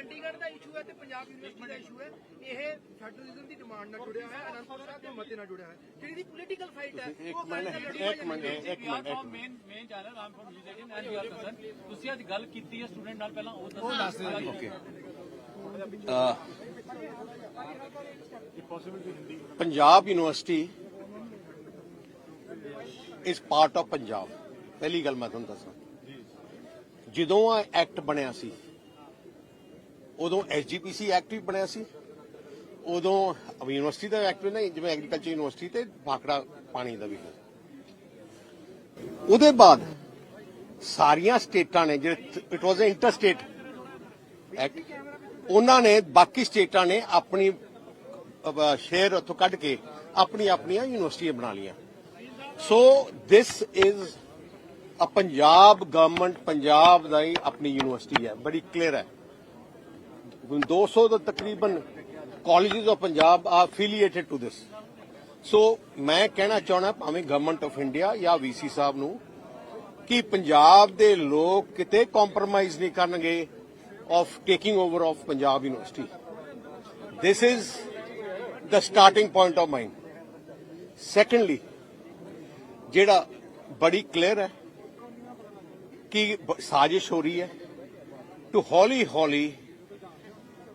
ਚੰਡੀਗੜ੍ਹ ਦਾ issue ਹੈ ਤੇ Punjab university ਦਾ issue ਹੈ। ਇਹ ਫੈਡਰਲਿਜ਼ਮ ਦੀ ਡਿਮਾਂਡ ਨਾਲ ਜੁੜਿਆ ਹੋਇਆ ਹੈ ਅਨੰਦਪੁਰ ਸਾਹਿਬ ਦੇ ਮਤੇ ਨਾਲ ਜੁੜਿਆ ਹੋਇਆ ਹੈ। ਜਿਹੜੀ ਦੀ ਪੋਲੀਟੀਕਲ ਫਾਈਟ ਹੈ ਉਹ ਇੱਕ ਮਿੰਟ, ਹੋਈ ਹੈ। ਇੱਕ ਮਿੰਟ, ਇੱਕ ਮਿੰਟ। ਮੇਨ ਮੇਨ ਜਾ ਰਿਹਾ Ram from university and you are concern ਤੁਸੀਂ ਅੱਜ ਗੱਲ ਕੀਤੀ ਹੈ ਸਟੂਡੈਂਟ ਨਾਲ ਪਹਿਲਾਂ ਉਹ ਦੱਸੋ। Okay Punjab university is part of Punjab ਪਹਿਲੀ ਗੱਲ ਮੈਂ ਤੁਹਾਨੂੰ ਦੱਸਾਂ। ਜਦੋਂ ਆ ਐਕਟ ਬਣਿਆ ਸੀ ਉਦੋਂ ਐਸਜੀਪੀਸੀ ਐਕਟ ਵੀ ਬਣਿਆ ਸੀ। ਉਦੋਂ ਯੂਨੀਵਰਸਿਟੀ ਦਾ ਐਕਟ ਵੀ ਨਹੀਂ, ਜਿਵੇਂ ਐਗਰੀਕਲਚਰ ਯੂਨੀਵਰਸਿਟੀ ਤੇ ਭਾਖੜਾ ਪਾਣੀ ਦਾ ਵੀ ਉਹਦੇ ਬਾਅਦ ਸਾਰੀਆਂ ਸਟੇਟਾਂ ਨੇ, ਜਿਹੜੇ it was a interstate act ਉਹਨਾਂ ਨੇ ਬਾਕੀ ਸਟੇਟਾਂ ਨੇ ਆਪਣੀ ਸ਼ੇਅਰ ਉੱਥੋਂ ਕੱਢ ਕੇ ਆਪਣੀ ਆਪਣੀਆਂ ਯੂਨੀਵਰਸਿਟੀਆਂ ਬਣਾ ਲਈਆਂ। So this is a Punjab government Punjab ਦਾ ਹੀ ਆਪਣੀ ਯੂਨੀਵਰਸਿਟੀ ਹੈ। ਬੜੀ ਕਲੀਅਰ ਹੈ। 200 ਤੋਂ ਤਕਰੀਬਨ colleges of Punjab are affiliated to this so ਮੈਂ ਕਹਿਣਾ ਚਾਹਣਾ ਭਾਵੇਂ ਗਵਰਨਮੈਂਟ ਆਫ ਇੰਡੀਆ ਜਾਂ ਵੀਸੀ ਸਾਹਿਬ ਨੂੰ ਕਿ ਪੰਜਾਬ ਦੇ ਲੋਕ ਕਿਤੇ ਕੰਪਰੋਮਾਈਜ਼ ਨਹੀਂ ਕਰਨਗੇ of taking over of Punjab university this is the starting point of mine. Secondly, ਜਿਹੜਾ ਬੜੀ ਕਲੀਅਰ ਹੈ ਕਿ ਸਾਜ਼ਿਸ਼ ਹੋ ਰਹੀ ਹੈ। ਟੂ ਹੌਲੀ ਹੌਲੀ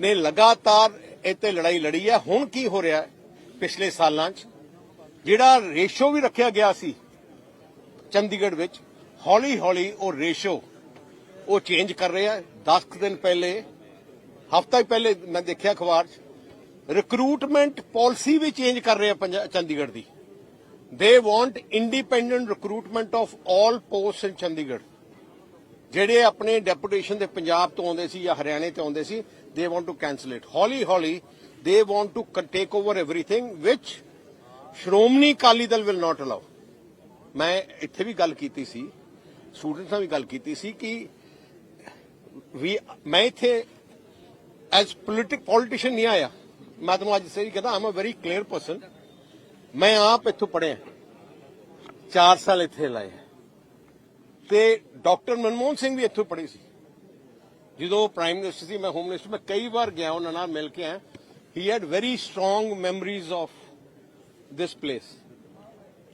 ਨੇ ਲਗਾਤਾਰ ਇੱਥੇ ਲੜਾਈ ਲੜੀ ਹੈ। ਹੁਣ ਕੀ ਹੋ ਰਿਹਾ ਪਿਛਲੇ ਸਾਲਾਂ 'ਚ? ਜਿਹੜਾ ਰੇਸ਼ੋ ਵੀ ਰੱਖਿਆ ਗਿਆ ਸੀ ਚੰਡੀਗੜ੍ਹ ਵਿੱਚ ਹੌਲੀ ਹੌਲੀ ਉਹ ਰੇਸ਼ੋ ਉਹ ਚੇਂਜ ਕਰ ਰਿਹਾ 10 ਦਿਨ ਪਹਿਲੇ, ਹਫਤਾ ਹੀ ਪਹਿਲੇ ਮੈਂ ਦੇਖਿਆ ਅਖਬਾਰ 'ਚ ਰਿਕਰੂਟਮੈਂਟ ਪਾਲਿਸੀ ਵੀ ਚੇਂਜ ਕਰ ਰਿਹਾ ਪੰਜਾ- ਚੰਡੀਗੜ੍ਹ ਦੀ। They want independent recruitment of all post in Chandigarh. ਜਿਹੜੇ ਆਪਣੇ ਡੈਪੂਟੇਸ਼ਨ ਦੇ ਪੰਜਾਬ ਤੋਂ ਆਉਂਦੇ ਸੀ ਜਾਂ ਹਰਿਆਣੇ ਤੋਂ ਆਉਂਦੇ ਸੀ they want to cancel it. Holly holly, they want to take over everything which Shiromani Akali Dal will not allow ਮੈਂ ਇੱਥੇ ਵੀ ਗੱਲ ਕੀਤੀ ਸੀ ਸਟੂਡੈਂਟਸ ਨਾਲ ਵੀ ਗੱਲ ਕੀਤੀ ਸੀ ਕਿ ਵੀ ਮੈਂ ਇੱਥੇ ਐਸ ਪੋਲਿਟਿਕ ਪੋਲਿਟਿਸ਼ੀਅਨ ਨਹੀਂ ਆਇਆ ਮੈਂ ਤੁਹਾਨੂੰ ਅੱਜ ਸਹੀ ਕਹਿੰਦਾ I'm a very clear person ਮੈਂ ਆਪ ਇੱਥੋਂ ਪੜਿਆ 4 ਸਾਲ ਇੱਥੇ ਲਾਏ ਤੇ ਡਾਕਟਰ ਮਨਮੋਹਨ ਸਿੰਘ ਵੀ ਇੱਥੋਂ ਪੜ੍ਹੇ ਸੀ ਜਦੋਂ ਪ੍ਰਾਈਮ ਮਿਨਿਸਟਰ ਸੀ, ਮੈਂ ਹੋਮ ਮਿਨਿਸਟਰ ਮੈਂ ਕਈ ਵਾਰ ਗਿਆ, ਉਹਨਾਂ ਨਾਲ ਮਿਲ ਕੇ ਆਇਆ। He had very strong memories of this place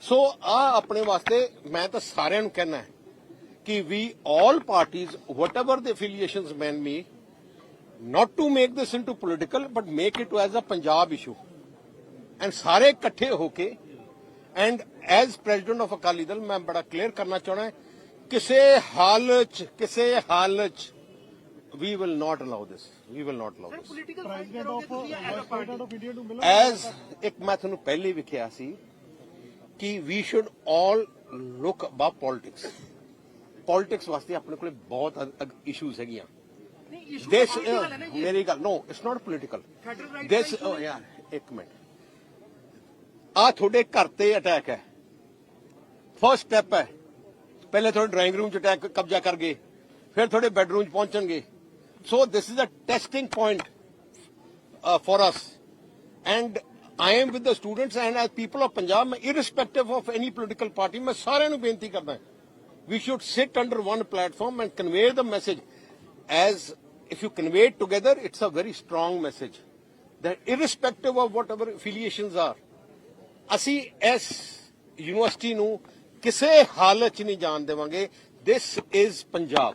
so ਆ ਆਪਣੇ ਵਾਸਤੇ ਮੈਂ ਤਾਂ ਸਾਰਿਆਂ ਨੂੰ ਕਹਿਣਾ ਕਿ ਵੀ all parties, whatever the affiliations may be not to make this into political, but make it as a punjab issue. And ਸਾਰੇ ਇਕੱਠੇ ਹੋ ਕੇ and as president of Akali Dal ਮੈਂ ਬੜਾ ਕਲੀਅਰ ਕਰਨਾ ਚਾਹਣਾ ਕਿਸੇ ਹਾਲਤ ਚ, ਕਿਸੇ ਹਾਲਤ ਚ we will not allow this. We will not allow this. Political fight ਕਰੋਗੇ ਤੁਸੀਂ ਐਜ਼ ਅ ਪਾਰਟੀ ਐਜ਼ ਇੱਕ ਮੈਂ ਤੁਹਾਨੂੰ ਪਹਿਲੇ ਵੀ ਕਿਹਾ ਸੀ ਕਿ we should all look above politics politics ਵਾਸਤੇ ਆਪਣੇ ਕੋਲੇ ਬਹੁਤ ਇਸ਼ੂਜ਼ ਹੈਗੀਆਂ। ਦਿਸ ਨਾ ਮੇਰੀ ਗੱਲ ਨੋ ਇਟਸ ਨਾਟ ਪੋਲਿਟਿਕਲ ਦਿਸ। ਯਾਰ ਇੱਕ ਮਿੰਟ। ਆ ਤੁਹਾਡੇ ਘਰ ਤੇ ਅਟੈਕ ਹੈ। ਫਰਸਟ ਸਟੈਪ ਹੈ। ਪਹਿਲੇ ਤੁਹਾਡੇ ਡਰਾਇੰਗ ਰੂਮ ਚ ਅਟੈਕ ਕਬਜ਼ਾ ਕਰ ਗਏ। ਫਿਰ ਤੁਹਾਡੇ ਬੈਡਰੂਮ ਚ ਪਹੁੰਚਣਗੇ। So this is a testing point uh, for us. And I am with the students and as people of Punjab, irrespective of any political party, we should sit under one platform and convey the message. As if you convey it together, it's a very strong message. That irrespective of whatever affiliations are, A C S ਇਸ university ਨੂੰ ਕਿਸੇ ਹਾਲਤ 'ਚ this is punjab.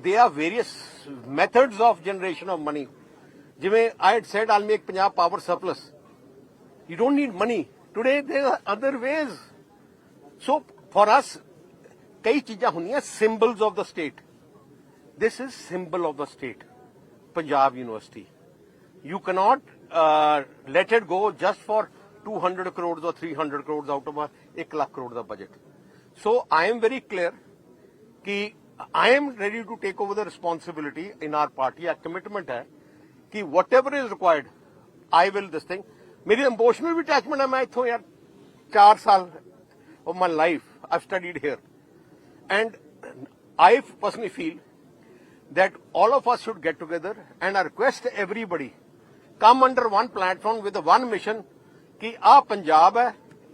there are various methods of generation of money ਜਿਵੇਂ I had said I'll make Punjab power surplus You don't need money. Today there are other ways. So for us, ਕਈ ਚੀਜ਼ਾਂ ਹੁੰਦੀਆਂ symbols of the state. This is symbol of the state. Punjab University. You cannot uh, let it go just for 200 crores or 300 crores out of a 1 lakh crore the budget. So I am very clear ਕਿ I am ready to take over the responsibility in our party. Our commitment ਹੈ ਕਿ whatever is required, I will this thing. ਮੇਰੀ emotional ਵੀ attachment ਹੈ ਮੈਂ ਇੱਥੋਂ ਯਾਰ 4 ਸਾਲ of my life I've studied here. And I personally feel that all of us should get together and I request everybody come under one platform with the one mission ਕਿ ਆ ਪੰਜਾਬ ਹੈ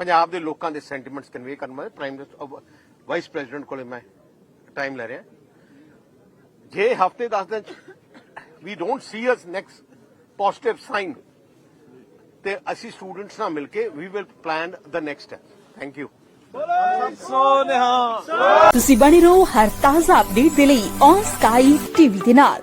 Punjab ਦੇ ਲੋਕਾਂ ਦੇ ਸੈਂਟੀਮੈਂਟਸ ਕਨਵੇ ਕਰਨ ਮੈਂ prime vice president ਕੋਲੇ ਮੈਂ ਟਾਈਮ ਲੈ ਰਿਹਾ। ਜੇ ਹਫ਼ਤੇ 10 ਦਿਨ we don't see us next positive sign ਤੇ ਅਸੀਂ ਸਟੂਡੈਂਟਸ ਨਾਲ ਮਿਲ ਕੇ we will plan the next step thank you ਤੁਸੀਂ ਬਣੇ ਰਹੋ ਹਰ ਤਾਜ਼ਾ ਅਪਡੇਟ ਦੇ ਲਈ ਔਨ ਸਕਾਈ ਟੀਵੀ ਦੇ ਨਾਲ।